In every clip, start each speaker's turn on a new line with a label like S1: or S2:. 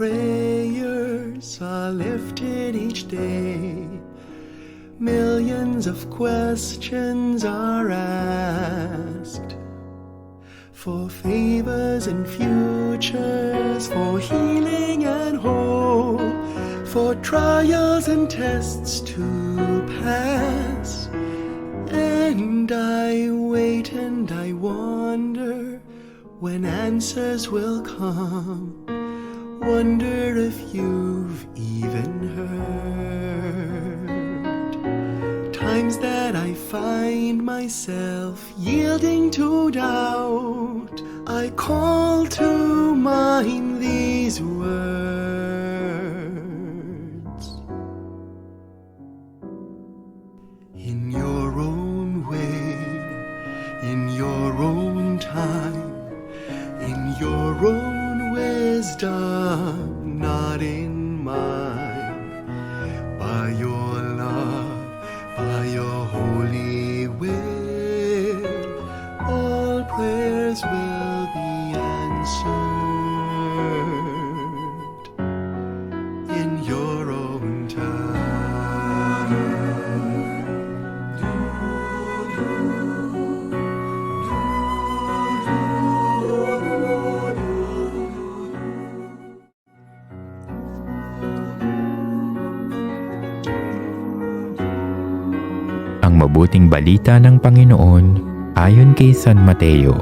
S1: prayers are lifted each day. Millions of questions are asked for favors and futures, for healing and hope, for trials and tests to pass. And I wait and I wonder when answers will come. Wonder if you've even heard times that I find myself yielding to doubt. I call to mind these words. Wisdom, not in mine.
S2: Ang mabuting balita ng Panginoon ayon kay San Mateo.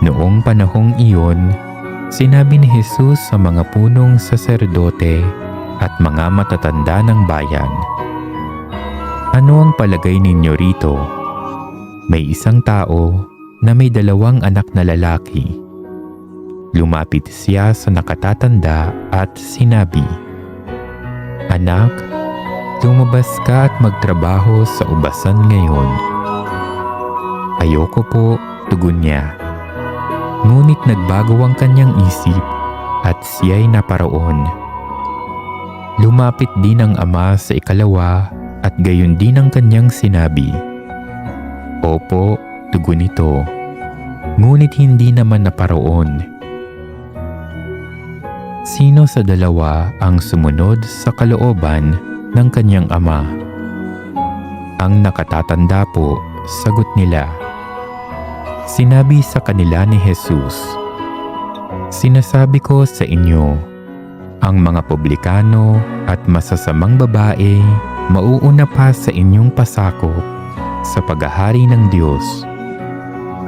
S2: Noong panahong iyon, sinabi ni Jesus sa mga punong saserdote at mga matatanda ng bayan, Ano ang palagay ninyo rito? May isang tao na may dalawang anak na lalaki. Lumapit siya sa nakatatanda at sinabi, Anak, Lumabas ka at magtrabaho sa ubasan ngayon. Ayoko po, tugon niya. Ngunit nagbago ang kanyang isip at siya'y naparoon. Lumapit din ang ama sa ikalawa at gayon din ang kanyang sinabi. Opo, tugon nito. Ngunit hindi naman naparoon. Sino sa dalawa ang sumunod sa kalooban ng kanyang ama? Ang nakatatanda po, sagot nila. Sinabi sa kanila ni Jesus, Sinasabi ko sa inyo, ang mga publikano at masasamang babae mauuna pa sa inyong pasakop sa paghahari ng Diyos.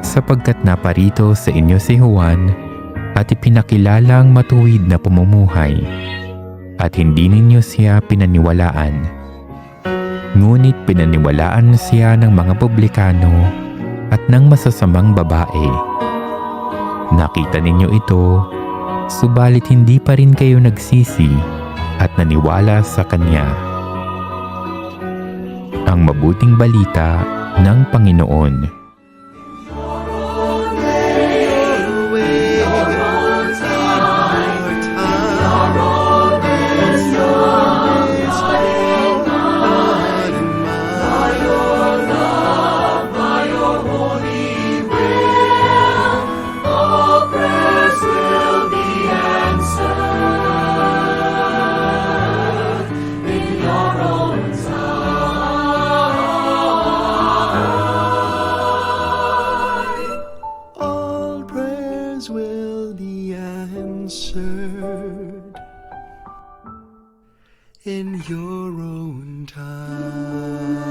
S2: Sapagkat naparito sa inyo si Juan at ipinakilalang matuwid na pamumuhay at hindi ninyo siya pinaniwalaan. Ngunit pinaniwalaan siya ng mga publikano at ng masasamang babae. Nakita ninyo ito, subalit hindi pa rin kayo nagsisi at naniwala sa Kanya. Ang mabuting balita ng Panginoon.
S1: answered in your own time.